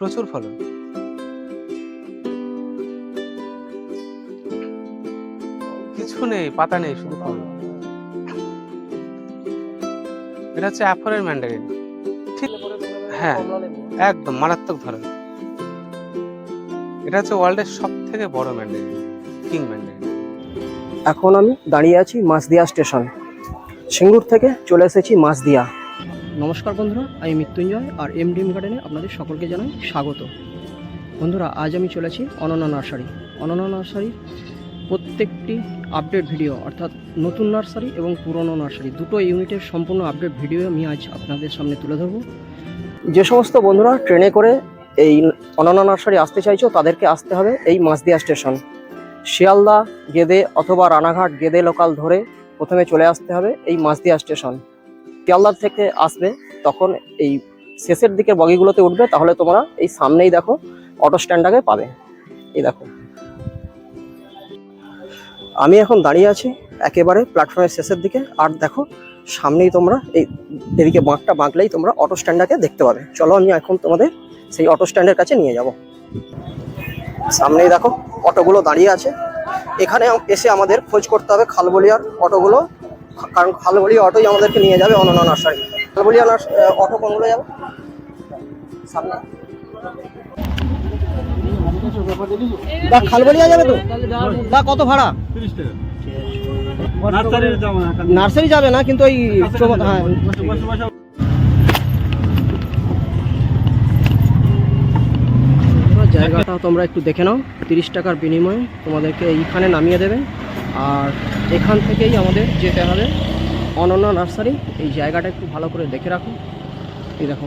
প্রচুর ফলন। কিছু নেই, পাতা নেই, শুধু ফলন। এটা হচ্ছে অ্যাফোরের ম্যান্ডারিন। ঠিক হ্যাঁ একদম মারাত্মক ধরনের। এটা হচ্ছে ওয়ার্ল্ডের সব থেকে বড় ম্যান্ডারিন, কিং ম্যান্ডারিন। এখন আমি দাঁড়িয়ে আছি মাছদিয়া স্টেশন। সিঙ্গুর থেকে চলে এসেছি মাসদিয়া নমস্কার বন্ধুরা, আমি মৃত্যুঞ্জয় আর এম ডিম গার্ডেনে আপনাদের সকলকে জানাই স্বাগত। বন্ধুরা, আজ আমি চলেছি অনন্য নার্সারি। অনন্য নার্সারি প্রত্যেকটি আপডেট ভিডিও অর্থাৎ নতুন নার্সারি এবং পুরনো নার্সারি। দুটো ইউনিটের সম্পূর্ণ আপডেট ভিডিও আমি আজ আপনাদের সামনে তুলে ধরবো। যে সমস্ত বন্ধুরা ট্রেনে করে এই অনন্য নার্সারি আসতে চাইছো, তাদেরকে আসতে হবে এই মাসদিয়া স্টেশন। শিয়ালদা, গেদে অথবা রানাঘাট, গেদে লোকাল ধরে প্রথমে চলে আসতে হবে এই মাসদিয়া স্টেশন। শিয়ালদার থেকে আসবে, তখন এই শেষের দিকে বগিগুলোতে উঠবে, তাহলে তোমরা এই সামনেই দেখো অটো স্ট্যান্ডটাকে পাবে। এই দেখো। আমি এখন দাঁড়িয়ে আছি একেবারে প্ল্যাটফর্মের শেষের দিকে, আর দেখো, সামনেই তোমরা এই এদিকে বাঁকটা বাঁকলেই তোমরা অটো স্ট্যান্ডটাকে দেখতে পাবে। চলো আমি এখন তোমাদের সেই অটো স্ট্যান্ডের কাছে নিয়ে যাব। সামনেই দেখো, অটোগুলো দাঁড়িয়ে আছে। এখানে এসে আমাদের খোঁজ করতে হবে খালবলিয়ার অটোগুলো। কারণ খালবলিয়া অটোই আমাদেরকে নিয়ে যাবে অনন্য নার্সারি। খালবলিয়া নার্স অটো কোনগুলো যাবে? সামনে। যাবে কত ভাড়া? নার্সারি যাবে না, কিন্তু ওই হ্যাঁ। জায়গাটা তোমরা একটু দেখে নাও। তিরিশ টাকার বিনিময়ে তোমাদেরকে এইখানে নামিয়ে দেবে। আর এখান থেকেই আমাদের যেতে হবে। অনন্য নার্সারি এই জায়গাটা একটু ভালো করে দেখে রাখুন। এই দেখো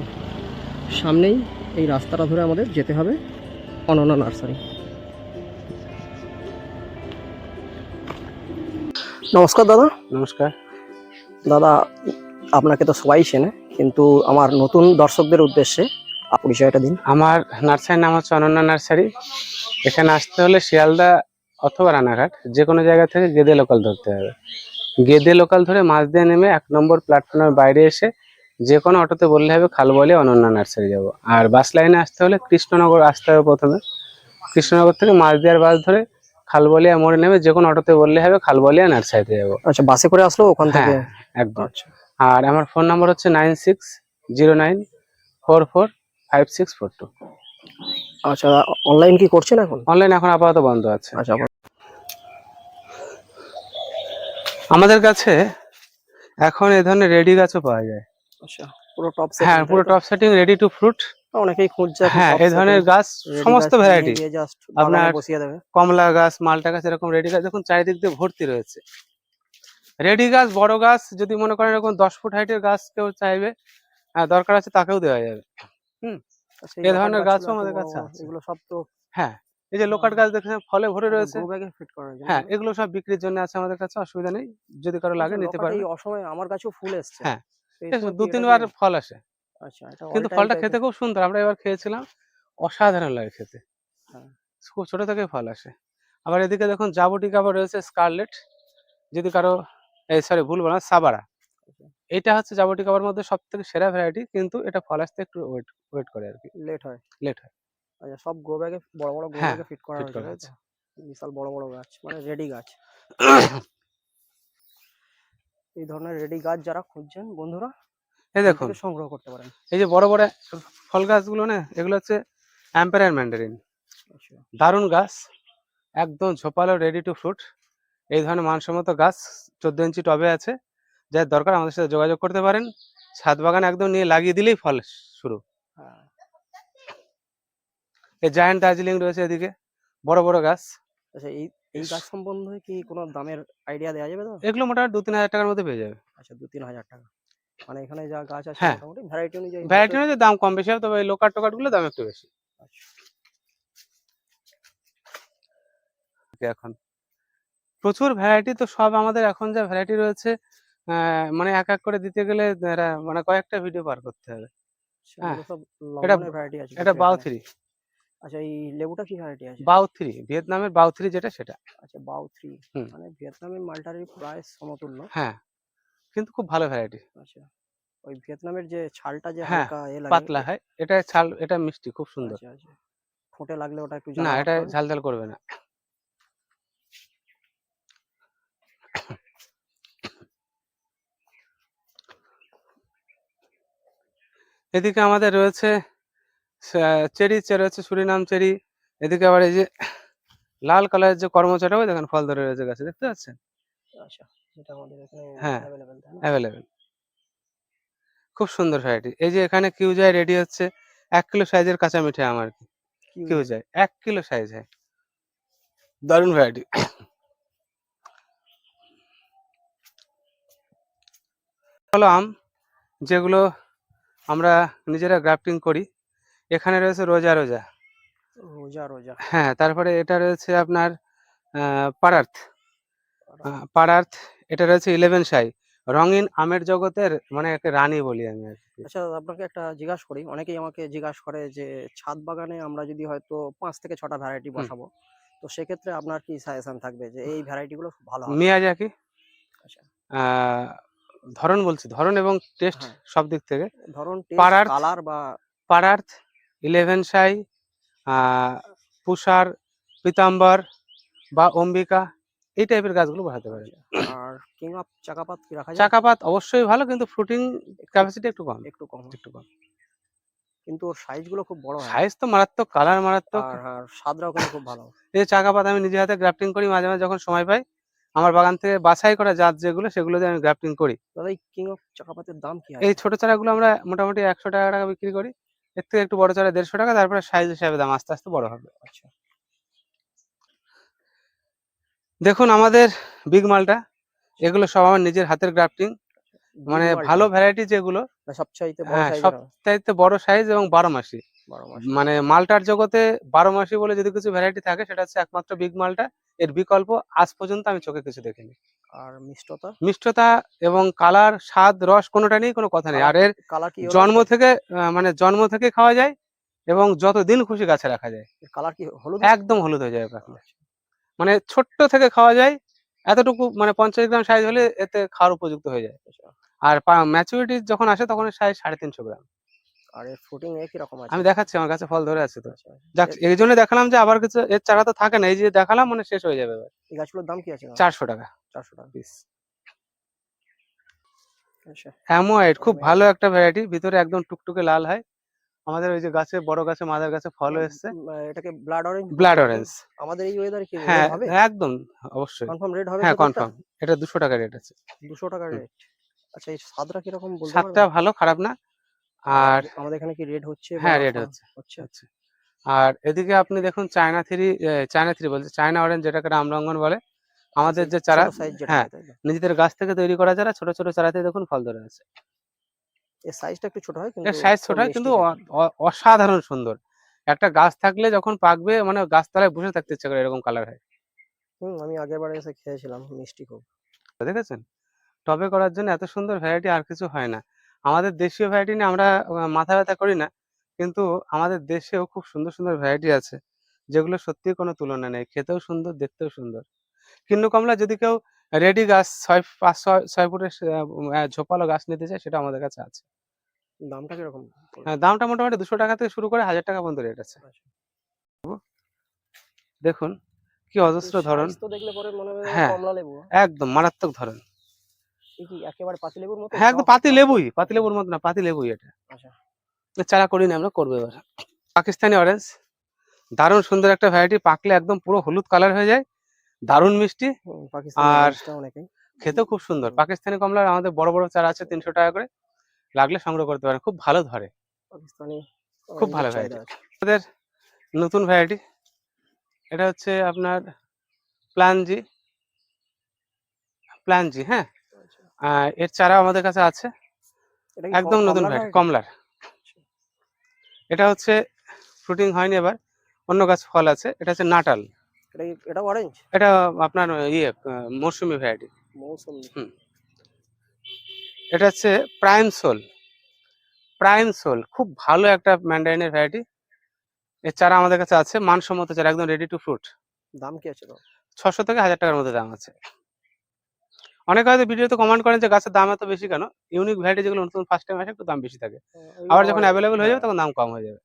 সামনেই এই রাস্তাটা ধরে আমাদের যেতে হবে অনন্য নার্সারি। নমস্কার দাদা। নমস্কার। দাদা আপনাকে তো সবাই চেনে কিন্তু আমার নতুন দর্শকদের উদ্দেশ্যে পরিচয়টা দিন। আমার নার্সারির নাম হচ্ছে অনন্য নার্সারি। এখানে আসতে হলে শিয়ালদা অথবা রানাঘাট যে কোনো জায়গা থেকে গেদে লোকাল ধরতে হবে। গেদে লোকাল ধরে মাছ দিয়ে নেমে এক নম্বর প্ল্যাটফর্মের বাইরে এসে যে কোনো অটোতে বললে হবে খালবলে অনন্য নার্সারি যাব। আর বাস লাইনে আসতে হলে কৃষ্ণনগর আসতে হবে প্রথমে। কৃষ্ণনগর থেকে মাছ দেওয়ার বাস ধরে খালবলিয়া মোড়ে নেমে যে কোনো অটোতে বললে হবে খালবলিয়া নার্সারিতে যাব। আচ্ছা বাসে করে আসলো ওখান থেকে? হ্যাঁ একদম। আচ্ছা। আর আমার ফোন নাম্বার হচ্ছে nine six zero nine four four five six four two আচ্ছা অনলাইন কি করছেন এখন? অনলাইন এখন আপাতত বন্ধ আছে। আচ্ছা আমাদের কাছে এখন এই ধরনের রেডি গাছও পাওয়া যায়। আচ্ছা পুরো টপ হ্যাঁ পুরো top setting ready to fruit অনেকেই খুঁজছে হ্যাঁ এই ধরনের গাছ সমস্ত ভ্যারাইটি আপনার- কমলা গাছ মালটা গাছ এরকম রেডি গাছ দেখুন চারিদিক দিয়ে ভর্তি রয়েছে। রেডি গাছ বড় গাছ যদি মনে করেন এরকম দশ ফুট হাইটের গাছ কেউ চাইবে হ্যাঁ, দরকার আছে তাকেও দেওয়া যাবে। আচ্ছা, এ ধরনের গাছও আমাদের কাছে এগুলো সব তো হ্যাঁ এই যে লোকাট গাছ দেখেন ফলে ভরে রয়েছে। ফিট করা যায় হ্যাঁ এগুলো সব বিক্রির জন্য আছে আমাদের কাছে অসুবিধা নেই। যদি কারও লাগে নিতে পারবে। এই অসময়ে আমার কাছেও ফুল এসছে। হ্যাঁ, দু তিনবার ফল আসে। আচ্ছা এটা কিন্তু ফলটা খেতে খুব সুন্দর। আমরা এবার খেয়েছিলাম অসাধারণ লাগে খেতে। হ্যাঁ। খুব ছোট থেকে ফল আসে। আবার এদিকে দেখুন জাবুটিকা আবার রয়েছে স্কারলেট যদি কারও এই সরি ভুল বলা সাবারা আচ্ছা। এটা হচ্ছে জাবুটিকাবার মধ্যে সব থেকে সেরা ভ্যারাইটি কিন্তু এটা ফল আসতে একটু ওয়েট ওয়েট করে আর কি। লেট হয়। লেট হয়। আচ্ছা সব গ্রো ব্যাগে বড় বড় গ্রো ব্যাগে ফিট করা হয়েছে? বিশাল বড় বড় গাছ মানে রেডি গাছ। এই ধরনের রেডি গাছ যারা খুঁজছেন বন্ধুরা এই দেখুন। সংগ্রহ করতে পারেন। এই যে বড় বড় ফল গাছগুলো না এগুলো হচ্ছে অ্যাম্পায়ার ম্যান্ডারিন আচ্ছা। দারুণ গাছ একদম ঝোপালো রেডি টু ফ্রুট এই ধরনের মানসম্মত গাছ চোদ্দ ইঞ্চি টবে আছে যার দরকার আমাদের সাথে যোগাযোগ করতে পারেন। ছাদ বাগান একদম নিয়ে লাগিয়ে দিলেই ফল শুরু। হ্যাঁ। এই জায়ান্ট দার্জিলিং রয়েছে এদিকে। বড় বড় গাছ। আচ্ছা এই এই গাছ সম্বন্ধে কি কোনো দামের আইডিয়া দেওয়া যাবে তো এগুলো মোটামুটি দু তিন হাজার টাকার মধ্যে পেয়ে যাবে। আচ্ছা দু তিন হাজার টাকা। মানে এখানে যা গাছ আছে হ্যাঁ। মোটামুটি ভ্যারাইটি অনুযায়ী ভ্যারাইটি অনুযায়ী দাম কম বেশি হবে তবে এই লোকাট টোকাটগুলো দাম একটু বেশি। আচ্ছা। এখন প্রচুর ভ্যারাইটি তো সব আমাদের এখন যা ভ্যারাইটি রয়েছে মানে এক এক করে দিতে গেলে মানে কয়েকটা ভিডিও পার করতে হবে। আচ্ছা, হ্যাঁ, এটা- লঙ্ঘনের ভ্যারাইটি আছে এটা কিছু বাউ থ্রি। আচ্ছা এই লেবুটা কি ভ্যারাইটি আছে? বাউ থ্রি ভিয়েতনামের বাউ থ্রি যেটা সেটা। আচ্ছা বাউ থ্রি। মানে ভিয়েতনামের মালটার প্রায় সমতুল্য। হ্যাঁ কিন্তু খুব ভালো ভ্যারাইটি আচ্ছা ওই ভিয়েতনামের যে ছালটা যে হ্যাঁ, হালকা এ লাগে পাতলা হয় এটা ছাল এটা মিষ্টি খুব সুন্দর। আচ্ছা আচ্ছা। ঠোঁটে লাগলে ওটা একটু না এটা ঝাল ঝাল করবে না। এদিকে আমাদের রয়েছে চেরি রয়েছে সুরিনাম চেরি। এদিকে আবার এই যে লাল কালারের যে কর্মচারী ওই দেখেন ফল ধরে রয়েছে গাছে দেখতে পাচ্ছেন? আচ্ছা হ্যাঁ, অ্যাভেলেবেল খুব সুন্দর ভ্যারাইটি এই যে এখানে কিউ যায় রেডি হচ্ছে এক কিলো সাইজের কাঁচা মিঠে আমার। কি কিউ যায় এক কিলো সাইজ হয় দারুণ ভ্যারাইটি হলো আম যেগুলো আমরা নিজেরা গ্রাফটিং করি এখানে রয়েছে রোজা রোজা। রোজা রোজা। হ্যাঁ তারপরে এটা রয়েছে আপনার পারার্থ। পারার্থ। এটা রয়েছে ইলেভেন সাই। রঙিন আমের জগতের মানে একটা রানী বলি আমি আর কি। আচ্ছা আপনাকে একটা জিজ্ঞাসা করি। অনেকেই আমাকে জিজ্ঞাসা করে যে ছাদ বাগানে আমরা যদি হয়তো পাঁচ থেকে ছটা ভ্যারাইটি বসাবো তো সেক্ষেত্রে আপনার কি সাজেশন থাকবে যে এই ভ্যারাইটি গুলো খুব ভালো হবে? মিয়াজাকি আচ্ছা। ধরন বলছি ধরন এবং টেস্ট হ্যাঁ। সব দিক থেকে। ধরন পাড়ার- কালার বা পারার্থ ইলেভেন সাই পুষার পিতাম্বর বা অম্বিকা এই টাইপের গাছগুলো বসাতে পারে। আর কিং অফ চাকাপাত কি রাখা যায়? চাকাপাত অবশ্যই ভালো কিন্তু ফ্রুটিং ক্যাপাসিটি একটু কম। একটু কম। একটু কম। কিন্তু ওর সাইজগুলো খুব বড় হয়। সাইজ তো মারাত্মক কালার মারাত্মক। আর স্বাদটাও কিন্তু খুব ভালো। এই চাকাপাত আমি নিজে হাতে গ্রাফটিং করি মাঝে মাঝে যখন সময় পাই আমার বাগান থেকে বাছাই করা জাত যেগুলো সেগুলো দিয়ে আমি গ্রাফটিং করি। দাদা এই কিং অফ চাকাপাতের দাম কি এই ছোট চারাগুলো আমরা মোটামুটি একশো টাকা টাকা বিক্রি করি। এর থেকে একটু বড় চলে দেড়শো টাকা তারপরে সাইজ হিসাবে দাম আস্তে আস্তে বড় হবে। আচ্ছা। দেখুন আমাদের বিগ মালটা এগুলো সব আমার নিজের হাতের গ্রাফটিং মানে ভালো ভ্যারাইটি যেগুলো সবচাইতে বড় হ্যাঁ, সাইজের সব- চাইতে বড় সাইজ এবং বারো মাস। মানে মালটার জগতে বারো মাসি বলে যদি কিছু ভ্যারাইটি থাকে সেটা হচ্ছে একমাত্র বিগ মালটা। এর বিকল্প আজ পর্যন্ত আমি চোখে কিছু দেখিনি। আর মিষ্টতা? মিষ্টতা এবং কালার স্বাদ রস কোনোটা নিয়ে কোনো কথা নেই। আর এর কালার কি জন্ম থেকে মানে জন্ম থেকে খাওয়া যায় এবং যতদিন খুশি গাছে রাখা যায়। কালার কি হলুদ একদম হলুদ হয়ে যায় মানে ছোট্ট থেকে খাওয়া যায় এতটুকু মানে পঞ্চাশ গ্রাম সাইজ হলে এতে খাওয়ার উপযুক্ত হয়ে যায়। আচ্ছা। আর ম্যাচুরিটি যখন আসে তখন সাইজ সাড়ে তিনশো গ্রাম। আর এর ফুটিং একই রকম আছে? আমি দেখাচ্ছি আমার কাছে ফল ধরে আছে তো। আচ্ছা, আচ্ছা। যাক এই জন্য দেখালাম যে আবার কিছু এর চারা তো থাকে না এই যে দেখালাম মানে শেষ হয়ে যাবে এই গাছগুলোর দাম কি আছে চারশো টাকা। চারশো টাকা। পিস আচ্ছা। অ্যামোয়াইড খুব ভালো একটা ভ্যারাইটি ভিতরে একদম টুকটুকে লাল হয়। আমাদের ওই যে গাছে বড় গাছে মাদার গাছে ফলও এসছে। এটাকে ব্লাড অরেঞ্জ ব্লাড অরেঞ্জ আমাদের এই ওয়েদারে কি হ্যাঁ একদম অবশ্যই। কনফার্ম রেড হবে হ্যাঁ কনফার্ম এটা দুশো টাকা রেট আছে। দুশো টাকা রেট আচ্ছা এই স্বাদটা কীরকম বলতে স্বাদটা? ভালো খারাপ না। আর আমাদের এখানে কি রেড হচ্ছে হ্যাঁ, রেড হচ্ছে। হচ্ছে। আচ্ছা আর এদিকে আপনি দেখুন চায়না থ্রি চায়না থ্রি বলছে চায়না অরেঞ্জ যেটাকে রামরঙ্গন বলে আমাদের যে চারা হ্যাঁ। নিজেদের গাছ থেকে তৈরি করা চারা ছোট ছোট চারাতে দেখুন ফল ধরে আছে। এর সাইজটা একটু ছোট হয় কিন্তু এর সাইজ ছোট হয় কিন্তু অসাধারণ সুন্দর। একটা গাছ থাকলে যখন পাকবে মানে গাছতলায় বসে থাকতে ইচ্ছে করে এরকম কালার হয়। হুম আমি আগের বারে এসে খেয়েছিলাম মিষ্টি খুব। দেখেছেন? টবে করার জন্য এত সুন্দর ভ্যারাইটি আর কিছু হয় না। আমাদের দেশীয় ভ্যারাইটি নিয়ে আমরা মাথা ব্যথা করি না কিন্তু আমাদের দেশেও খুব সুন্দর সুন্দর ভ্যারাইটি আছে যেগুলো সত্যি কোনো তুলনা নেই খেতেও সুন্দর দেখতেও সুন্দর। কিন্নু কমলা যদি কেউ রেডি গাছ ছয় পাঁচ ছয় ছয় ফুটের ঝোপালো গাছ নিতে চায় সেটা আমাদের কাছে আছে। দামটা কীরকম হ্যাঁ, দামটা মোটামুটি দুশো টাকা থেকে শুরু করে হাজার টাকা পর্যন্ত রেট আছে। আচ্ছা। দেখুন কি অজস্র ধরন। দেখলে পরে মনে হবে হ্যাঁ। একদম মারাত্মক ধরন। কি একেবারে পাতি লেবুর মতো? হ্যাঁ একদম পাতি লেবুই পাতি লেবুর মতো না পাতি লেবুই এটা। আচ্ছা। চারা আমরা করব এবার। পাকিস্তানি অরেঞ্জ দারুণ সুন্দর একটা ভ্যারাইটি পাকলে একদম পুরো হলুদ কালার হয়ে যায় দারুণ মিষ্টি। আর- খুব সুন্দর। পাকিস্তানি কমলার আমাদের বড় বড় চারা আছে তিনশো টাকা করে লাগলে সংগ্রহ করতে পারেন খুব ভালো ধরে। পাকিস্তানি খুব ভালো এর আমাদের নতুন ভ্যারাইটি এটা হচ্ছে আপনার প্লানজি। প্লানজি হ্যাঁ? এর চারা আমাদের কাছে আছে। একদম নতুন ভ্যারাইটি কমলার। এটা হচ্ছে ফ্রুটিং হয়নি এবার অন্য গাছ ফল আছে এটা হচ্ছে নাটাল। এটা অরেঞ্জ এটা আপনার ইয়ে মৌসুমী ভ্যারাইটি মৌসুমি। এটা হচ্ছে প্রাইম সোল প্রাইম সোল খুব ভালো একটা ম্যান্ডারিনের ভ্যারাইটি এর চারা আমাদের কাছে আছে মানসম্মত চারা একদম রেডি টু ফ্রুট দাম কি আছে তো ছশো থেকে হাজার টাকার মধ্যে দাম আছে। অনেকে হয়তো ভিডিওতে কমেন্ট করেন যে গাছের দাম এত বেশি কেন? ইউনিক ভ্যারাইটি যেগুলো নতুন ফার্স্ট টাইম আসে একটু দাম বেশি থাকে। আবার যখন অ্যাভেলেবেল হয়ে যাবে তখন দাম কম হয়ে যাবে।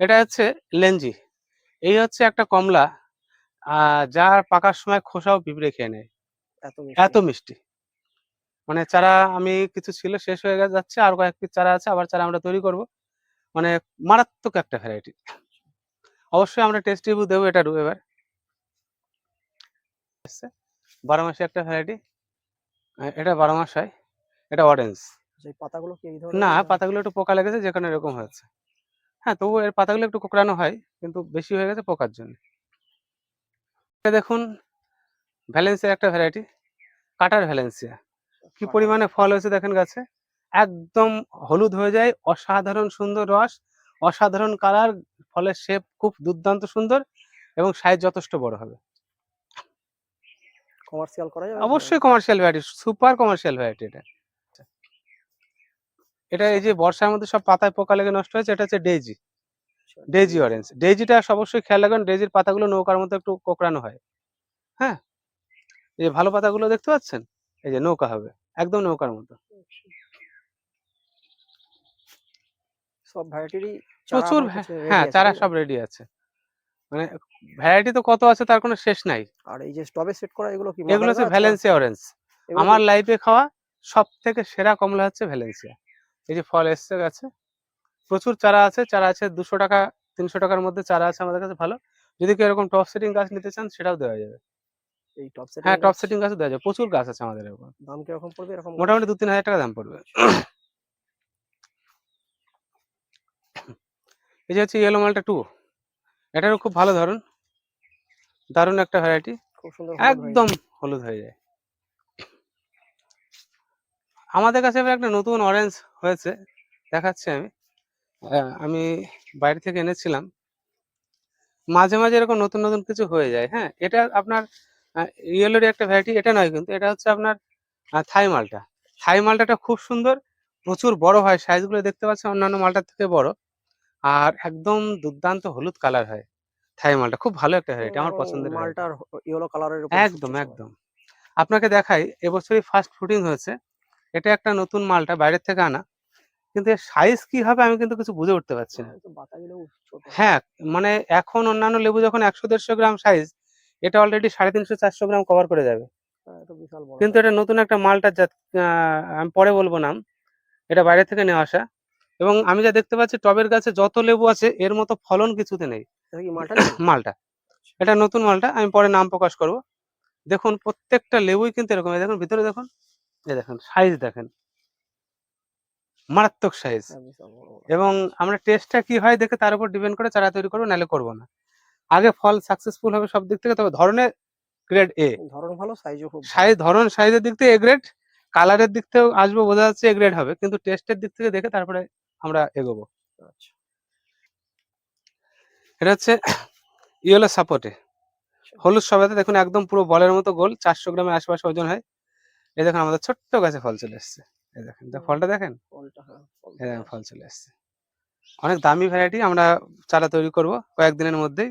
এটা হচ্ছে লেঞ্জি এই হচ্ছে একটা কমলা যার পাকার সময় খোসাও পিঁপড়ে খেয়ে নেয়। এত মিষ্টি। মানে চারা আমি কিছু ছিল শেষ হয়ে গেছে যাচ্ছে আর কয়েক পিস চারা আছে আবার চারা আমরা তৈরি করব। মানে মারাত্মক একটা ভ্যারাইটি অবশ্যই আমরা টেস্ট রিভিউ দেবো এটারও এবার। বারো মাসে একটা ভ্যারাইটি এটা বারো মাস হয় এটা অরেঞ্জ সেই পাতাগুলো কি এই ধরনের? না পাতাগুলো একটু পোকা লেগেছে যেখানে এরকম হয়েছে। হ্যাঁ তবু এর পাতাগুলো একটু কোকড়ানো হয় কিন্তু বেশি হয়ে গেছে পোকার জন্য। এটা দেখুন ভ্যালেন্সিয়া একটা ভ্যারাইটি কাটার ভ্যালেন্সিয়া কি পরিমাণে ফল হয়েছে দেখেন গাছে। একদম হলুদ হয়ে যায় অসাধারণ সুন্দর রস অসাধারণ কালার ফলের শেপ খুব দুর্দান্ত সুন্দর এবং সাইজ যথেষ্ট বড় হবে। কমার্শিয়াল করা যাবে? অবশ্যই commercial variety super commercial variety এটা। এটা এই যে বর্ষার মধ্যে সব পাতায় পোকা লেগে নষ্ট হয়েছে এটা হচ্ছে ডেজি ডেজি অরেঞ্জ ডেজিটা অবশ্যই খেয়াল রাখবেন ডেজির পাতাগুলো নৌকার মতো একটু কোকড়ানো হয়। হ্যাঁ? এই যে ভালো পাতাগুলো দেখতে পাচ্ছেন? এই যে নৌকা হবে একদম নৌকার মতো। সব ভ্যারাইটিরই প্রচুর হ্যাঁ চারা সব রেডি আছে। মানে ভ্যারাইটি তো কত আছে তার কোনো শেষ নাই। আর এই যে স্টবে সেট করা এগুলো কি এগুলো হচ্ছে ভ্যালেন্সিয়া অরেঞ্জ আমার লাইফে খাওয়া সব থেকে সেরা কমলা হচ্ছে ভ্যালেন্সিয়া এই যে ফল এসছে গেছে। প্রচুর চারা আছে চারা আছে দুশো টাকা তিনশো টাকার মধ্যে চারা আছে আমাদের কাছে ভালো। যদি কেউ এরকম টপ সেটিং গাছ নিতে চান সেটাও দেওয়া যাবে। এই টপ সেট হ্যাঁ টপ সেটিং গাছও দেওয়া যাবে। প্রচুর গাছ আছে আমাদের এরকম। দাম কীরকম পড়বে? এরকম মোটামুটি দু তিন হাজার টাকা দাম পড়বে। এই যে হচ্ছে ইয়েলো মালটা টু এটারও খুব ভালো ধরন। দারুণ একটা ভ্যারাইটি খুব সুন্দর একদম হলুদ হয়ে যায়। আমাদের কাছে এবার একটা নতুন অরেঞ্জ হয়েছে দেখাচ্ছি আমি। আমি বাইরে থেকে এনেছিলাম। মাঝে মাঝে এরকম নতুন নতুন কিছু হয়ে যায় হ্যাঁ? এটা আপনার ইয়েলোর একটা ভ্যারাইটি এটা নয় কিন্তু এটা হচ্ছে আপনার থাই মালটা থাই মালটাটা খুব সুন্দর প্রচুর বড় হয় সাইজগুলো দেখতে পাচ্ছেন অন্যান্য মালটার থেকে বড়। আর একদম দুর্দান্ত হলুদ কালার হয়। থাই মালটা খুব ভালো একটা ভ্যারাইটি আমার পছন্দের। মালটার ইয়েলো কালারের একদম একদম। আপনাকে দেখাই এবছরই ফার্স্ট ফুটিং হয়েছে। এটা একটা নতুন মালটা বাইরের থেকে আনা। কিন্তু এর সাইজ কি হবে আমি কিন্তু কিছু বুঝে উঠতে পারছি না। হ্যাঁ মানে এখন অন্যান্য লেবু যখন একশো দেড়শো গ্রাম সাইজ এটা অলরেডি সাড়ে তিনশো চারশো গ্রাম কভার করে যাবে। হ্যাঁ, কিন্তু এটা নতুন একটা মালটা আমি পরে বলব নাম। এটা বাইরে থেকে নিয়ে আসা। এবং আমি যা দেখতে পাচ্ছি টবের গাছে যত লেবু আছে এর মতো ফলন কিছুতে নেই। মালটা এটা নতুন মালটা আমি পরে নাম প্রকাশ করব। দেখুন প্রত্যেকটা লেবুই কিন্তু এরকম। দেখুন ভিতরে দেখুন। এই দেখুন সাইজ দেখেন। মারাত্মক সাইজ হ্যাঁ। এবং আমরা টেস্টটা কি হয় দেখে তার উপর ডিপেন্ড করে চারা তৈরি করব নাহলে করব না। আগে ফল সাকসেসফুল হবে সব দিক থেকে তবে ধরনের গ্রেড এ ধরন ভালো সাইজও খুব সাইজ ধরন সাইজের দিক থেকে এ গ্রেড কালারের দিক থেকেও আসব বোঝা যাচ্ছে এ গ্রেড হবে। কিন্তু টেস্টের দিক থেকে দেখে তারপরে আমরা এগোবো। আচ্ছা। এটা হচ্ছে ইয়েলো সাপোর্টে। হলুদ সবাইতে দেখুন একদম পুরো বলের মতো গোল চারশো গ্রামের আশেপাশে ওজন হয়। এই দেখুন আমাদের ছোট্ট গাছে ফল চলে এসছে। এই দেখেন ফলটা দেখেন? হ্যাঁ ফল দেখেন ফল চলে এসছে। অনেক দামি ভ্যারাইটি আমরা চারা তৈরি করব কয়েকদিনের মধ্যেই।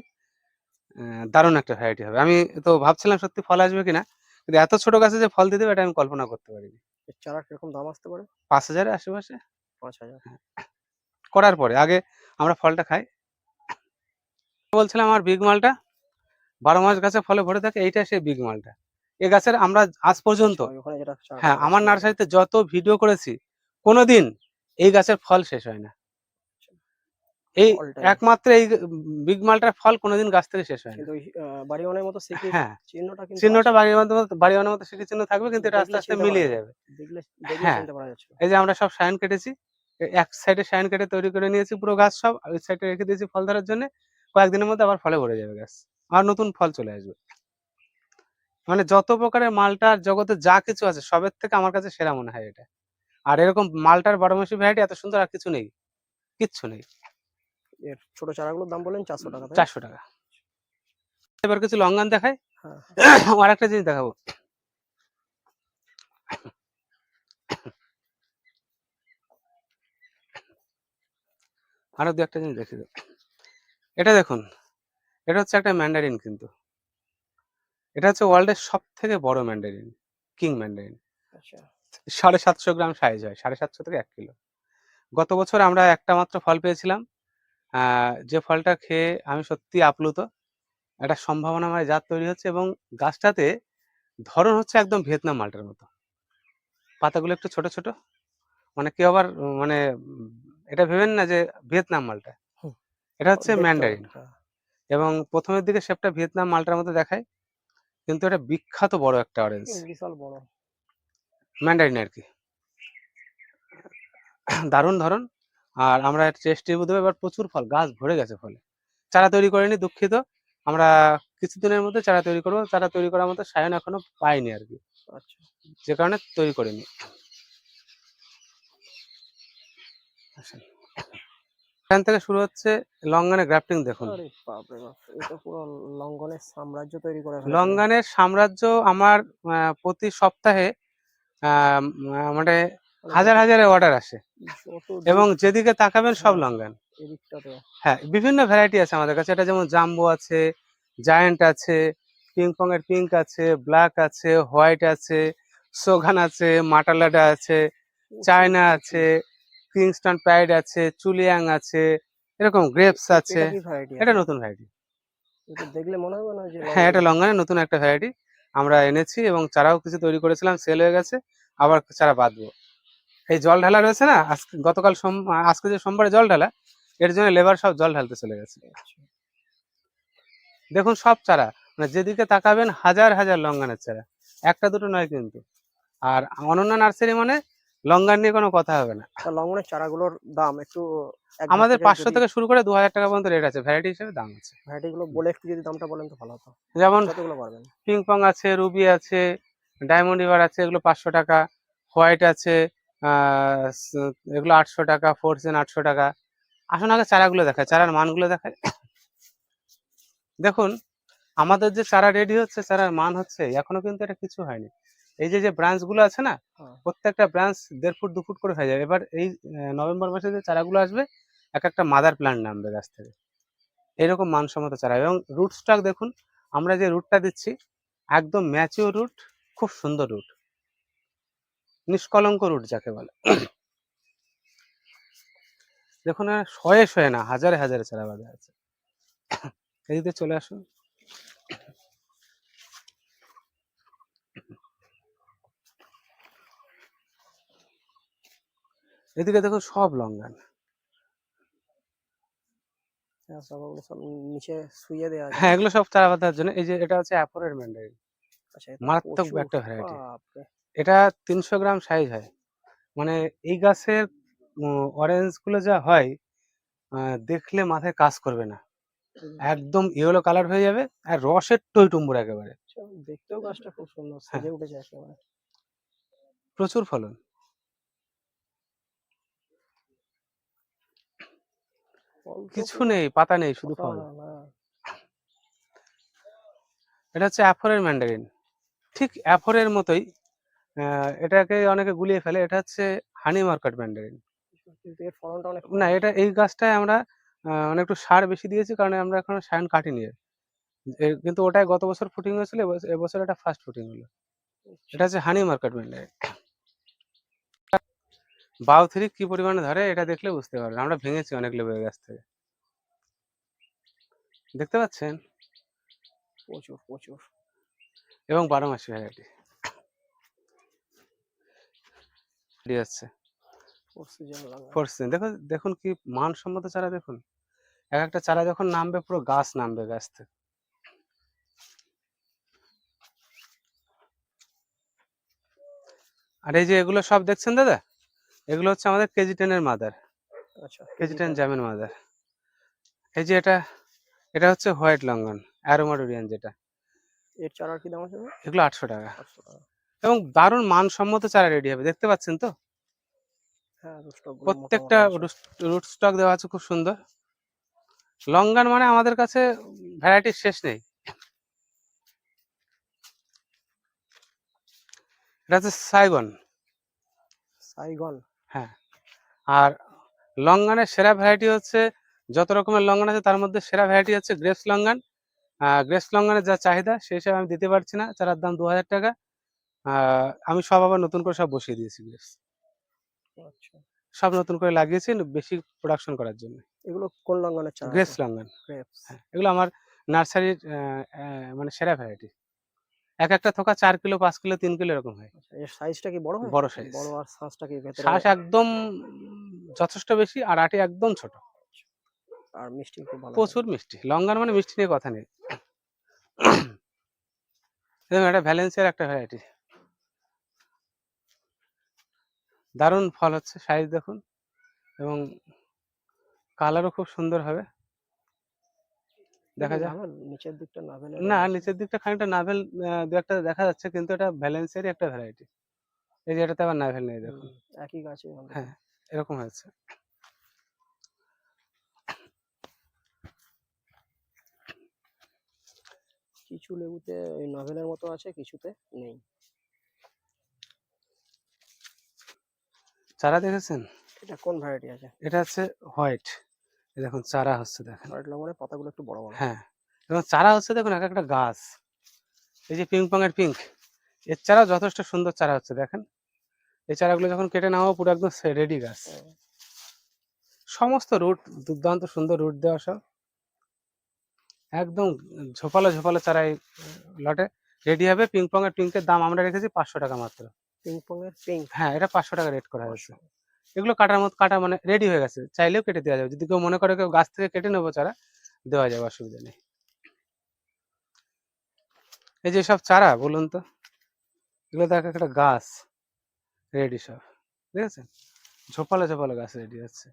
দারুণ একটা ভ্যারাইটি হবে। আমি তো ভাবছিলাম সত্যি ফল আসবে কিনা কিন্তু এত ছোট গাছে যে ফল দিতে হবে এটা আমি কল্পনা করতে পারিনি। এর চারা কীরকম দাম আসতে পারে? পাঁচ হাজারের আশেপাশে। পাঁচ হাজার। করার পরে আগে আমরা ফলটা খাই। বলছিলাম আমার বিগ মালটা বারো মাস গাছে ফলে ভরে থাকে এইটা সেই বিগ মালটা। এই গাছের আমরা আজ পর্যন্ত হ্যাঁ আমার নার্সারিতে যত ভিডিও করেছি কোনোদিন এই গাছের ফল শেষ হয় না। এই ফলটাই। একমাত্র এই বিগ মালটার ফল কোনোদিন গাছ থেকে শেষ হয় না। বাড়িওয়ানের মতো হ্যাঁ। চিহ্নটা কিন্তু চিহ্নটা মতো মতো চিহ্ন থাকবে কিন্তু এটা আস্তে আস্তে মিলিয়ে যাবে। হ্যাঁ। এই যে আমরা সব সায়ন কেটেছি এ- এক সাইডে সায়ন কেটে তৈরি করে নিয়েছি পুরো গাছ সব আর ওই সাইডে রেখে দিয়েছি ফল ধরার জন্য। কয়েকদিনের মধ্যে আবার ফলে ভরে যাবে গাছ। আর নতুন ফল চলে আসবে। মানে যত প্রকারের মালটার জগতে যা কিছু আছে সবের থেকে আমার কাছে সেরা মনে হয় এটা। আর এরকম মালটার বারো মাসি ভ্যারাইটি এত সুন্দর আর কিছু নেই। কিচ্ছু নেই। এর ছোট চারাগুলোর দাম বলেন চারশো টাকা চারশো টাকা। এবার কিছু লঙ্গান দেখাই। হ্যাঁ। আর একটা জিনিস দেখাবো। আরও দু একটা জিনিস দেখি দাও। এটা দেখুন এটা হচ্ছে একটা ম্যান্ডারিন কিন্তু। এটা হচ্ছে ওয়ার্ল্ডের সব থেকে বড় ম্যান্ডারিন কিং ম্যান্ডারিন সাড়ে সাতশো গ্রাম সাইজ হয় সাড়ে সাতশো থেকে এক কিলো। গত বছর আমরা একটা মাত্র ফল পেয়েছিলাম। যে ফলটা খেয়ে আমি সত্যি আপ্লুত। একটা সম্ভাবনা সম্ভাবনাময় জাত তৈরি হচ্ছে এবং গাছটাতে ধরন হচ্ছে একদম ভিয়েতনাম মালটার মতো। পাতাগুলো একটু ছোট ছোট মানে কেউ আবার মানে এটা ভেবেন না যে ভিয়েতনাম মালটা। এটা হচ্ছে ম্যান্ডারিন। এবং প্রথমের দিকে শেপটা ভিয়েতনাম মালটার মতো দেখায় কিন্তু এটা বিখ্যাত বড় একটা অরেঞ্জ বিশাল বড়। ম্যান্ডারিন আর কি। দারুণ ধরন। আর আমরা টেস্ট রিভিউ দেবো এবার প্রচুর ফল গাছ ভরে গেছে ফলে। চারা তৈরি করিনি দুঃখিত। আমরা কিছুদিনের মধ্যে চারা তৈরি করব চারা তৈরি করার মতো সায়ন এখনও পাইনি আর কি। আচ্ছা। যে কারণে তৈরি করিনি আসেন। এখান থেকে শুরু হচ্ছে লঙ্গানে গ্রাফটিং দেখুন। লঙ্ঘনের সাম্রাজ্য তৈরি করে। লঙ্গানের সাম্রাজ্য আমার প্রতি সপ্তাহে মানে হাজার হাজারে অর্ডার আসে। এবং যেদিকে তাকাবেন সব হ্যাঁ। লঙ্গান হ্যাঁ বিভিন্ন ভ্যারাইটি আছে আমাদের কাছে। এটা যেমন জাম্বো আছে জায়ান্ট আছে পিং পং এর পিঙ্ক আছে ব্ল্যাক আছে হোয়াইট আছে সোগান আছে মাটালাডা আছে চায়না আছে। কিংস্টন প্রাইড আছে চুলিয়াং আছে এরকম গ্রেপস আছে। এটা নতুন ভ্যারাইটি এটা দেখলে মনে হবে না যে হ্যাঁ এটা লঙ্গানের নতুন একটা ভ্যারাইটি আমরা এনেছি এবং চারাও কিছু তৈরি করেছিলাম সেল হয়ে গেছে। আবার চারা বাঁধবো এই জল ঢালা রয়েছে না? আজকে গতকাল সোম আজকে যে সোমবারে জল ঢালা এর জন্য লেবার সব জল ঢালতে চলে গেছে। আচ্ছা। দেখুন সব চারা মানে যেদিকে তাকাবেন হাজার হাজার লঙ্গানের চারা। একটা দুটো নয় কিন্তু। আর অনন্য নার্সারি মানে লঙ্গান নিয়ে কোনো কথা হবে না। লঙ্গনের চারাগুলোর দাম একটু আমাদের পাঁচশো থেকে শুরু করে দু হাজার টাকা পর্যন্ত রেট আছে ভ্যারাইটি হিসেবে দাম আছে। ভ্যারাইটি গুলো বলে একটু যদি দামটা বলেন তো ভালো হতো। যেমন পিং পং আছে রুবি আছে ডায়মন্ড রিভার আছে এগুলো পাঁচশো টাকা হোয়াইট আছে এগুলো আটশো টাকা ফোরসেন আটশো টাকা। আসুন আগে চারাগুলো দেখায় চারার মানগুলো দেখায় দেখুন আমাদের যে চারা রেডি হচ্ছে চারার মান হচ্ছে এখনও কিন্তু এটা কিছু হয়নি। এই যে যে ব্রাঞ্চগুলো আছে না হ্যাঁ। প্রত্যেকটা ব্রাঞ্চ দেড় ফুট দু ফুট করে হয়ে যাবে। এবার এই নভেম্বর মাসে যে চারাগুলো আসবে এক একটা মাদার প্ল্যান্ট নামবে গাছ থেকে। এরকম মানসম্মত চারা। এবং রুট স্টক দেখুন আমরা যে রুটটা দিচ্ছি একদম ম্যাচিওর রুট খুব সুন্দর রুট নিষ্কলঙ্ক রুট যাকে বলে। দেখুন শয়ে শয়ে না হাজারে হাজারে চারা বাঁধা আছে। এদিকে চলে আসুন। এদিকে দেখো সব লঙ্গান। হ্যাঁ হ্যাঁ এগুলো সব চারা জন্য। এই যে এটা হচ্ছে অ্যাপোরের ম্যান্ডারিন মারাত্মক একটা ভ্যারাইটি এটা তিনশো গ্রাম সাইজ হয়। মানে এই গাছের অরেঞ্জগুলো যা হয় দেখলে মাথায় কাজ করবে না। একদম ইয়েলো কালার হয়ে যাবে আর রসের টই টুম্বুর একেবারে। আচ্ছা, দেখতেও গাছটা খুব সুন্দর হ্যাঁ। সেজে উঠেছে একেবারে। প্রচুর ফলন ফল তো কিছু নেই পাতা নেই শুধু ফল। এটা হচ্ছে অ্যাফোরের ম্যান্ডারিন। ঠিক অ্যাফোরের মতোই এটাকে অনেকে গুলিয়ে ফেলে এটা হচ্ছে হানি মার্কেট ম্যান্ডারিন। না এটা এই গাছটায় আমরা অনেক একটু সার বেশি দিয়েছি কারণ আমরা এখন সায়ন কাটিনি কিন্তু ওটাই গত বছর ফুটিং হয়েছিল এবছর- এবছর এটা ফার্স্ট ফুটিং হলো। এটা হচ্ছে honey market mandarin. BAU three কি পরিমাণে ধরে এটা দেখলে বুঝতে পারবেন। আমরা ভেঙেছি অনেক লেবুর গাছ থেকে। দেখতে পাচ্ছেন? প্রচুর প্রচুর। এবং বারো মাসি ভ্যারাইটি যাচ্ছে দেখুন দেখুন কি মানসম্মত চারা দেখুন। এক একটা চারা যখন নামবে পুরো গাছ নামবে গাছ থেকে। আর এই যে এগুলো সব দেখছেন দাদা? এগুলো হচ্ছে আমাদের কেজি টেনের মাদার আচ্ছা কেজি টেন জ্যামের মাদার এই যে এটা এটা হচ্ছে হোয়াইট লঙ্গন অ্যারোমাডোরিয়ান যেটা। এর চারার কি দাম আছে? এগুলো আটশো টাকা। আটশো টাকা। এবং দারুণ মানসম্মত চারা রেডি হবে দেখতে পাচ্ছেন তো? হ্যাঁ প্রত্যেকটা রুট স্টক দেওয়া আছে খুব সুন্দর। লঙ্গান মানে আমাদের কাছে ভ্যারাইটির শেষ নেই। এটা হচ্ছে সাইগন সাইগন হ্যাঁ। আর লঙ্গানের সেরা ভ্যারাইটি হচ্ছে যত রকমের লঙ্গান আছে তার মধ্যে সেরা ভ্যারাইটি হচ্ছে গ্রেপস লঙ্গান গ্রেপস লঙ্গানের যা চাহিদা সেই হিসাবে আমি দিতে পারছি না চারার দাম দু হাজার টাকা আমি সব আবার নতুন করে সব বসিয়ে দিয়েছি গ্রেপস। আচ্ছা। সব নতুন করে লাগিয়েছি বেশি প্রোডাকশন করার জন্য। এগুলো কোন লঙ্ঘনের চারা? গ্রেস লঙ্গান গ্রেপস। হ্যাঁ এগুলো আমার নার্সারির মানে সেরা ভ্যারাইটি এক একটা থোকা চার কিলো পাঁচ কিলো তিন কিলো এরকম হয়। আচ্ছা এর সাইজটা কি বড় হয়? বড় size। বড় আর শ্বাসটা কি ভেতরে শ্বাস একদম যথেষ্ট বেশি আর আটি একদম ছোট। আর মিষ্টি খুব ভালো প্রচুর মিষ্টি। লঙ্গান মানে মিষ্টি নিয়ে কথা নেই। এটা ভ্যালেন্সিয়ার একটা ভ্যারাইটি দারুণ ফল হচ্ছে সাইজ দেখুন। এবং কালারও খুব সুন্দর হবে। দেখা নাভেল নিচের দিকটা নাভেল না নিচের দিকটা খানিকটা নাভেল দু একটা দেখা যাচ্ছে কিন্তু এটা ভ্যালেন্সিয়ারই একটা ভ্যারাইটি এই যে এটাতে আবার নাভেল নেই দেখুন। একই গাছে হ্যাঁ এরকম হয়েছে। কিছু লেবুতে ওই নাভেলের মতো আছে কিছুতে নেই। চারা দেখেছেন? এটা কোন ভ্যারাইটি আছে? এটা হচ্ছে হোয়াইট দেখুন চারা হচ্ছে দেখেন। হোয়াইট পাতাগুলো একটু বড় বড়। হ্যাঁ এবং চারা হচ্ছে দেখুন এক একটা গাছ। এই যে পিঙ্ক পং এর পিঙ্ক এর চারাও যথেষ্ট সুন্দর চারা হচ্ছে দেখেন। এই চারাগুলো যখন কেটে নেওয়া পুরো একদম রেডি গাছ। সমস্ত রুট দুর্দান্ত সুন্দর রুট দেওয়া সব। একদম ঝোপালো ঝোপালো চারাই লটে। রেডি হবে পিং পং এর পিঙ্কের দাম। আমরা রেখেছি পাঁচশো টাকা মাত্র। পিং পং এর পিঙ্ক হ্যাঁ এটা পাঁচশো টাকা রেট করা হয়েছে। এগুলো কাটার মতো কাটা মানে রেডি হয়ে গেছে। চাইলেও কেটে দেওয়া যাবে। যদি কেউ মনে করে কেউ গাছ থেকে কেটে নেব চারা দেওয়া যাবে অসুবিধা নেই। এই যে সব চারা বলুন তো। এগুলো দেখ একটা গাছ রেডি সব। ঠিক আছে? ঝোপালো ঝোপালো গাছ রেডি হচ্ছে।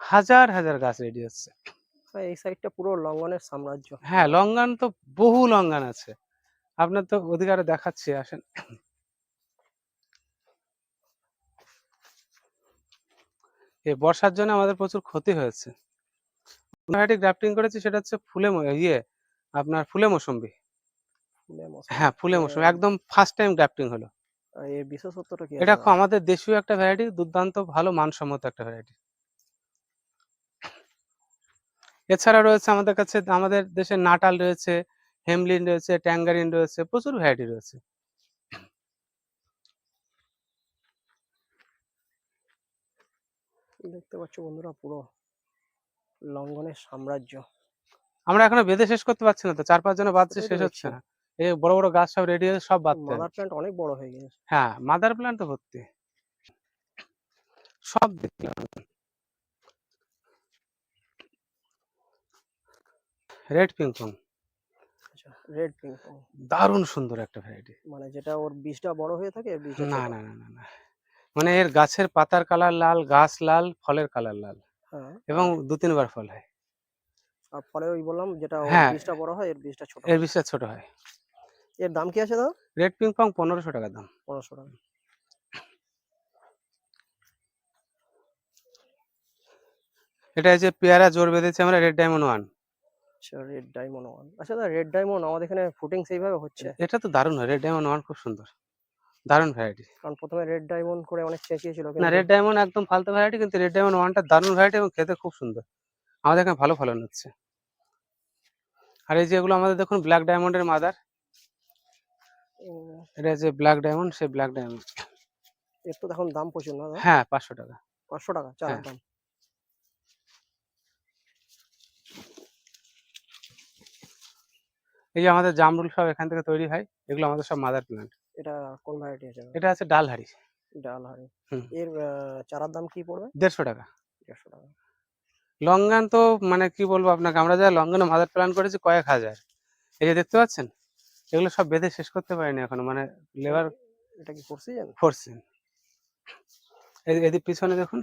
হাজার হাজার গাছ রেডি হচ্ছে। এই সাইডটা পুরো লঙ্ঘনের সাম্রাজ্য। হ্যাঁ লঙ্গান তো বহু লঙ্গান আছে। আপনার তো অধিকারে দেখাচ্ছি আসেন। এই বর্ষার জন্য আমাদের প্রচুর ক্ষতি হয়েছে। ভ্যারাইটি গ্রাফটিং করেছি সেটা হচ্ছে ফুলে ইয়ে আপনার ফুলে মৌসুম্বি। হ্যাঁ ফুলে মৌসুম্বি একদম ফার্স্ট টাইম গ্রাফটিং হলো। এর বিশেষত্বটা কি এটা আমাদের দেশীয় একটা ভ্যারাইটি দুর্দান্ত ভালো মানসম্মত একটা ভ্যারাইটি এছাড়া রয়েছে আমাদের কাছে আমাদের দেশে নাটাল রয়েছে হেমলিন রয়েছে ট্যাঙ্গারিন রয়েছে প্রচুর ভ্যারাইটি রয়েছে। দেখতে পাচ্ছ বন্ধুরা পুরো লঙ্ঘনের সাম্রাজ্য। আমরা এখনও বেঁধে শেষ করতে পারছি না তো চার পাঁচ জন তো শেষ হচ্ছে না। এই বড় বড় গাছ সব রেডি হয়ে সব বাঁধতে। মাদার প্ল্যান্ট অনেক বড় হয়ে গেছে। হ্যাঁ মাদার প্ল্যান্ট তো ভর্তি। সব দেখলাম। রেড পিঙ্কং আচ্ছা রেড পিঙ্ক দারুণ সুন্দর একটা ভ্যারাইটি মানে যেটা ওর বীজটা বড় হয়ে থাকে না না না না না। মানে এর গাছের পাতার কালার লাল গাছ লাল ফলের কালার লাল হ্যাঁ। এবং দু তিনবার ফল হয়। পরে ওই বললাম যেটা হ্যাঁ। বীজটা বড় হয় এর বীজটা ছোট এর। বিষয় ছোট হয়। এর দাম কি আছে দাদা? রেড পিঙ্কং পনেরোশো টাকা দাম। পনেরোশো টাকা। এটা যে পেয়ারা জোর বেঁধেছে আমরা রেড ডায়মন্ড ওয়ান। আচ্ছা রেড ডায়মন্ড ওয়ান। আচ্ছা দাদা রেড ডায়মন্ড আমাদের এখানে ফুটিং সেইভাবে হচ্ছে? এটা তো দারুণ হয় রেড ডায়মন্ড ওয়ান খুব সুন্দর। দারুণ ভ্যারাইটি কারণ প্রথমে রেড ডায়মন্ড করে অনেক চেঁচিয়েছিল না কিন্তু রেড ডায়মন্ড একদম ফালতু ভ্যারাইটি কিন্তু রেড ডায়মন্ড ওয়ানটা দারুণ ভ্যারাইটি এবং খেতে খুব সুন্দর। আমাদের এখানে ভালো ফলন হচ্ছে। আর এই যে এগুলো আমাদের দেখুন ব্ল্যাক ডায়মন্ডের মাদার এটা যে ব্ল্যাক ডায়মন্ড সেই ব্ল্যাক ডায়মন্ড এর তো এখন দাম প্রচুর না হ্যাঁ পাঁচশো টাকা। পাঁচশো টাকা চারার হ্যাঁ। দাম। এই যে আমাদের জামরুল সব এখান থেকে তৈরি হয় এগুলো আমাদের সব মাদার প্ল্যান্ট এটা কোন ভ্যারাইটি আছে এটা আছে ডালহারি ডালহারি। এর চারার দাম কি পড়বে? দেড়শো টাকা। দেড়শো টাকা। লঙ্গান তো মানে কি বলব আপনাকে আমরা যা লঙ্গানে মাদার প্ল্যান করেছি কয়েক হাজার। এই যে দেখতে পাচ্ছেন এগুলো সব বেঁধে শেষ করতে পারিনি এখনও মানে লেবার এটা কি ফোর সিজন ফোর্সিং এদিক পিছনে দেখুন।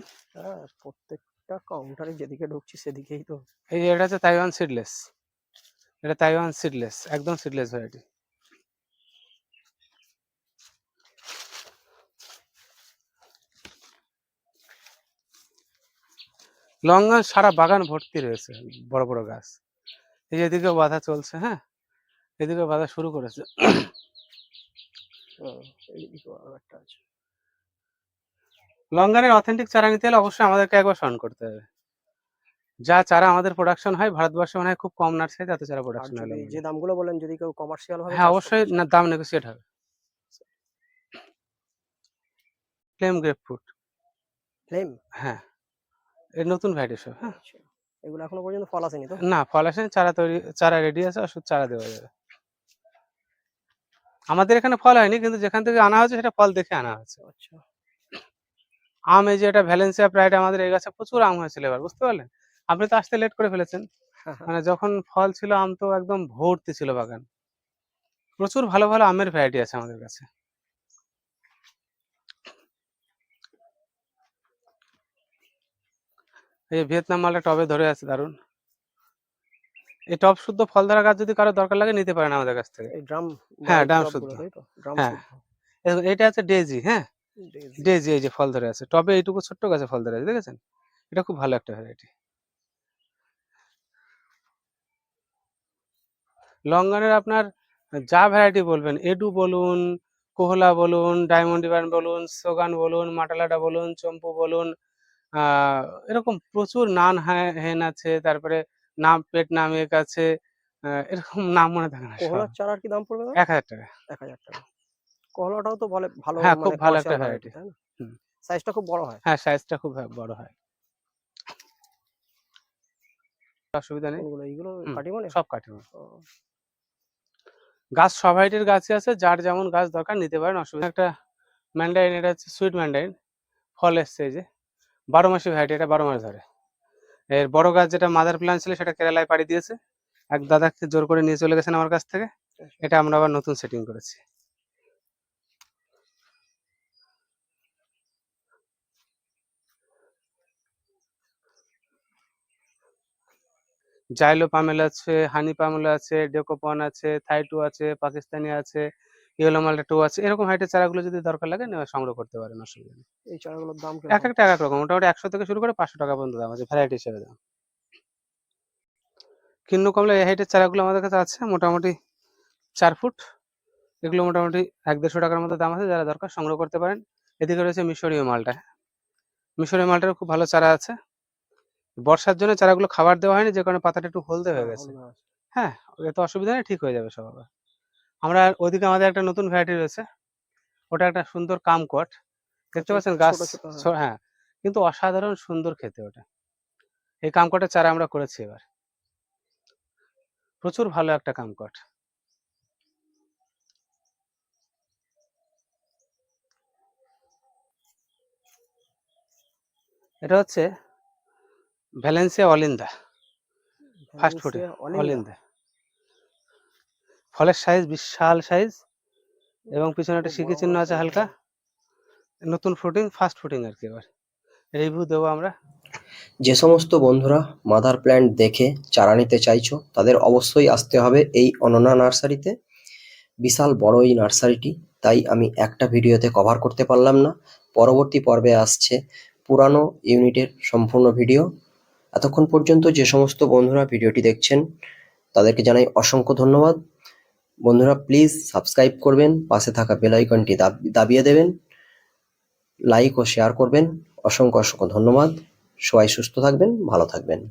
প্রত্যেকটা কাউন্টারে যেদিকে ঢুকছি সেদিকেই তো। এই এটা হচ্ছে তাইওয়ান সিডলেস এটা তাইওয়ান সিডলেস একদম সিডলেস ভ্যারাইটি লঙ্ঘন সারা বাগান ভর্তি রয়েছে বড় বড় গাছ। এই যে এদিকেও বাধা চলছে হ্যাঁ? এদিকে বাধা শুরু করেছে। লঙ্গানের অথেন্টিক চারা নিতে হলে অবশ্যই আমাদেরকে একবার স্মরণ করতে হবে। যা চারা আমাদের প্রোডাকশন হয় ভারতবর্ষে মনে হয় খুব কম নার্সারি তাতে চারা প্রোডাকশন হয় যে দামগুলো বলেন যদি কেউ কমার্শিয়াল হয় হ্যাঁ অবশ্যই না দাম নেগোসিয়েট হবে। ফ্লেম গ্রেপ ফ্রুট ফ্লেম হ্যাঁ। এর নতুন ভ্যারাইটি সব হ্যাঁ। এগুলো এখনও পর্যন্ত ফল আসেনি তো? না ফল আসেনি চারা তৈরি চারা রেডি আছে আর শুধু চারা দেওয়া যাবে। আমাদের এখানে ফল হয়নি কিন্তু যেখান থেকে আনা হয়েছে সেটা ফল দেখে আনা হয়েছে। আচ্ছা। আম এই যে এটা ভ্যালেন্সিয়া প্রাইড আমাদের এই গাছে প্রচুর আম হয়েছিল এবার বুঝতে পারলেন? আপনি তো আসতে লেট করে ফেলেছেন। হ্যাঁ, হ্যাঁ। মানে যখন ফল ছিল আম তো একদম ভর্তি ছিল বাগান। প্রচুর ভালো ভালো আমের ভ্যারাইটি আছে আমাদের কাছে। এই যে ভিয়েতনাম মালটা টবে ধরে আছে দারুণ এই টব শুদ্ধ ফল ধরা গাছ যদি কারও দরকার লাগে নিতে পারেন আমাদের কাছ থেকে। এই ড্রাম হ্যাঁ, ড্রাম শুদ্ধ। হ্যাঁ। এটা আছে ডেজি হ্যাঁ? ডেজি এই যে ফল ধরে আছে। টবে এইটুকু ছোট্ট গাছে ফল ধরে আছে দেখেছেন? এটা খুব ভালো একটা ভ্যারাইটি লঙ্গানের আপনার যা ভ্যারাইটি বলবেন এডু বলুন কোহলা বলুন ডায়মন্ড ডিভান বলুন সোগান বলুন মাটালাডা বলুন চম্পু বলুন এরকম প্রচুর নান হ্যাঁ- হেন আছে তারপরে নাম পেট নাম এক আছে এরকম নাম মনে থাকে না সব। কোহলার চারার কি দাম পড়বে এক হাজার টাকা। এক হাজার টাকা। কোহলাটাও তো বলে ভালো হ্যাঁ, খুব মানে ভালো একটা হুম। সাইজটা খুব বড় হয়। হ্যাঁ সাইজটা খুব বড় হয়। অসুবিধা নেই। এইগুলো কাটি মানে সব কাটিমো গাছ সব হাইটের গাছই আছে যার যেমন গাছ দরকার নিতে পারেন অসুবিধা একটা ম্যান্ডাইন এটা হচ্ছে সুইট ম্যান্ডাইন ফল এসছে যে। বারো মাসি ভ্যারাইটি এটা বারো মাস ধরে। এর বড় গাছ যেটা মাদার প্ল্যান ছিল, সেটা কেরালায় পাড়ি দিয়েছে। এক দাদাকে জোর করে নিয়ে চলে গেছেন আমার কাছ থেকে। এটা আমরা আবার নতুন সেটিং করেছি। জাইলো পামেল আছে, হানি পামেল আছে, ডেকোপন আছে, থাইটু আছে, পাকিস্তানি আছে ইয়েলো মালটা টু আছে এরকম হাইটের চারাগুলো যদি দরকার লাগে সংগ্রহ করতে পারেন অসুবিধা নেই। এই চারাগুলোর দাম এক একটা এক এক রকম মোটামুটি একশো থেকে শুরু করে পাঁচশো টাকা পর্যন্ত দাম আছে ভ্যারাইটি হিসেবে দাম। কিন্নু কমলা এই হাইটের চারাগুলো আমাদের কাছে আছে মোটামুটি চার ফুট। এগুলো মোটামুটি এক দেড়শো টাকার মতো দাম আছে যারা দরকার সংগ্রহ করতে পারেন। এদিকে রয়েছে মিশরীয় মালটা। মিশরীয় মালটার খুব ভালো চারা আছে। বর্ষার জন্য চারাগুলো খাবার দেওয়া হয়নি যে কারণে পাতাটা একটু হলদে হয়ে হ্যাঁ, গেছে। হ্যাঁ এত অসুবিধা নেই ঠিক হয়ে যাবে সব আবার। আমরা ওইদিকে আমাদের একটা নতুন ভ্যারাইটি রয়েছে। ওটা একটা সুন্দর কামকট। দেখতে পাচ্ছেন গাছ হ্যাঁ। হ্যাঁ। কিন্তু অসাধারণ সুন্দর খেতে ওটা। এই কামকটের চারা আমরা করেছি এবার। প্রচুর ভালো একটা কামকট। এটা হচ্ছে ভ্যালেন্সিয়া অলিন্দা। ফার্স্ট ফুডে অলিন্দা। ফলের সাইজ বিশাল সাইজ এবং পিছনে একটা বড় চিহ্ন আছে হালকা। নতুন ফুটিং ফার্স্ট ফুটিং আর কি এবার। রিভিউ দেবো আমরা। যে সমস্ত বন্ধুরা মাদার প্ল্যান্ট দেখে চারা নিতে চাইছো তাদের অবশ্যই আসতে হবে এই অনন্যা নার্সারিতে। বিশাল বড় এই নার্সারিটি তাই আমি একটা ভিডিওতে কভার করতে পারলাম না। পরবর্তী পর্বে আসছে পুরানো ইউনিটের সম্পূর্ণ ভিডিও। এতক্ষণ পর্যন্ত যে সমস্ত বন্ধুরা ভিডিওটি দেখছেন তাদেরকে জানাই অসংখ্য ধন্যবাদ। বন্ধুরা প্লিজ সাবস্ক্রাইব করবেন, পাশে থাকা বেল আইকনটি দাব- দাবিয়ে দেবেন লাইক ও শেয়ার করবেন। অসংখ্য অসংখ্য ধন্যবাদ। সবাই সুস্থ থাকবেন, ভালো থাকবেন।